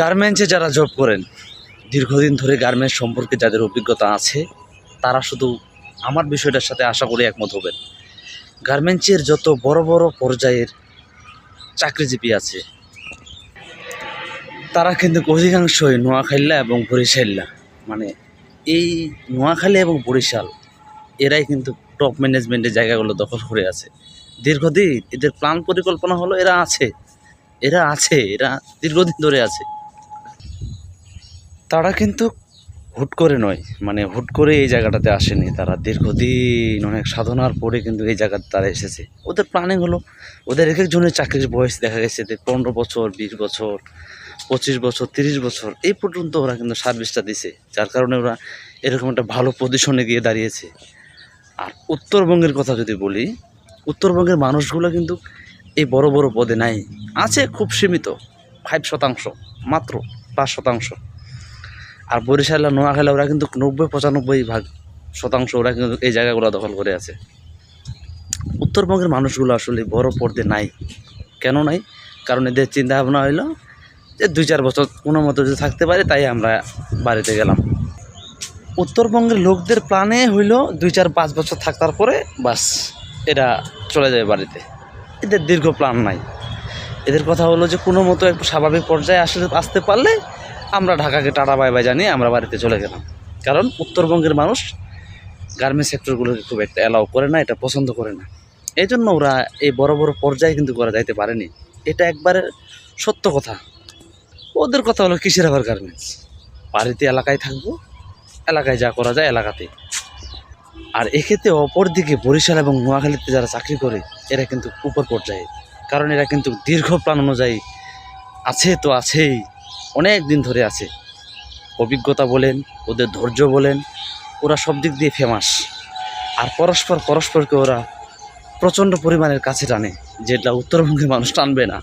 গার্মেন্টসে যারা জব করেন, দীর্ঘদিন ধরে গার্মেন্টস সম্পর্কে যাদের অভিজ্ঞতা আছে, তারা শুধু আমার বিষয়টার সাথে আশা করি একমত হবেন। গার্মেন্টসের যত বড় বড় পর্যায়ের চাকরিজীবী আছে, তারা কিন্তু অধিকাংশই নোয়াখাইল্লা এবং বরিশাল্লা। মানে এই নোয়াখালী এবং বরিশাল, এরাই কিন্তু টপ ম্যানেজমেন্টের জায়গাগুলো দখল করে আছে। দীর্ঘদিন এদের প্ল্যান পরিকল্পনা হলো এরা আছে এরা আছে, এরা দীর্ঘদিন ধরে আছে। তারা কিন্তু হুট করে নয় মানে হুট করে এই জায়গাটাতে আসেনি তারা। দীর্ঘদিন অনেক সাধনার পরে কিন্তু এই জায়গাতে তারা এসেছে। ওদের প্ল্যানিং হলো, ওদের এক একজনের চাকরির বয়স দেখা গেছে যে পনেরো বছর, বিশ বছর, পঁচিশ বছর, তিরিশ বছর, এই পর্যন্ত ওরা কিন্তু সার্ভিসটা দিছে, যার কারণে ওরা এরকম একটা ভালো পজিশনে গিয়ে দাঁড়িয়েছে। আর উত্তরবঙ্গের কথা যদি বলি, উত্তরবঙ্গের মানুষগুলো কিন্তু এই বড় বড় পদে নাই। আছে খুব সীমিত ফাইভ শতাংশ, মাত্র পাঁচ শতাংশ। আর বরিশাল নোয়াখালী, ওরা কিন্তু নব্বই, পঁচানব্বই ভাগ শতাংশ ওরা কিন্তু এই জায়গাগুলো দখল করে আছে। উত্তরবঙ্গের মানুষগুলো আসলে বড় পর্দে নাই। কেন নাই? কারণ এদের চিন্তা ভাবনা হইল যে দুই চার বছর কোনো মতো যদি থাকতে পারে, তাই আমরা বাড়িতে গেলাম। উত্তরবঙ্গের লোকদের প্ল্যানে হইল দুই চার পাঁচ বছর থাকার পরে বাস, এরা চলে যাবে বাড়িতে। এদের দীর্ঘ প্ল্যান নাই। এদের কথা হলো যে কোনো মতো একটু স্বাভাবিক পর্যায়ে আসলে আসতে পারলে আমরা ঢাকাকে টাটা, বাই বাই জানিয়ে আমরা বাড়িতে চলে গেলাম। কারণ উত্তরবঙ্গের মানুষ গার্মেন্টস সেক্টরগুলোকে খুব একটা অ্যালাউ করে না, এটা পছন্দ করে না। এই জন্য ওরা এই বড় বড় পর্যায়ে কিন্তু করা যাইতে পারেনি। এটা একবারে সত্য কথা। ওদের কথা হলো কিসের আবার গার্মেন্টস বাড়িতে এলাকায় থাকব, এলাকায় যা করা যায় এলাকাতে আর এক্ষেত্রে অপরদিকে বরিশাল এবং নোয়াখালীতে যারা চাকরি করে, এরা কিন্তু উপর পর্যায়ে। কারণ এরা কিন্তু দীর্ঘ প্ল্যান অনুযায়ী আছে তো আছেই। অনেক দিন ধরে আছে। অভিজ্ঞতা বলেন, ওদের ধৈর্য বলেন, ওরা সব দিক দিয়ে ফেমাস আর পরস্পর, পরস্পরকে ওরা প্রচণ্ড পরিমাণের কাছে টানে, যেটা উত্তরবঙ্গের মানুষ টানবে না।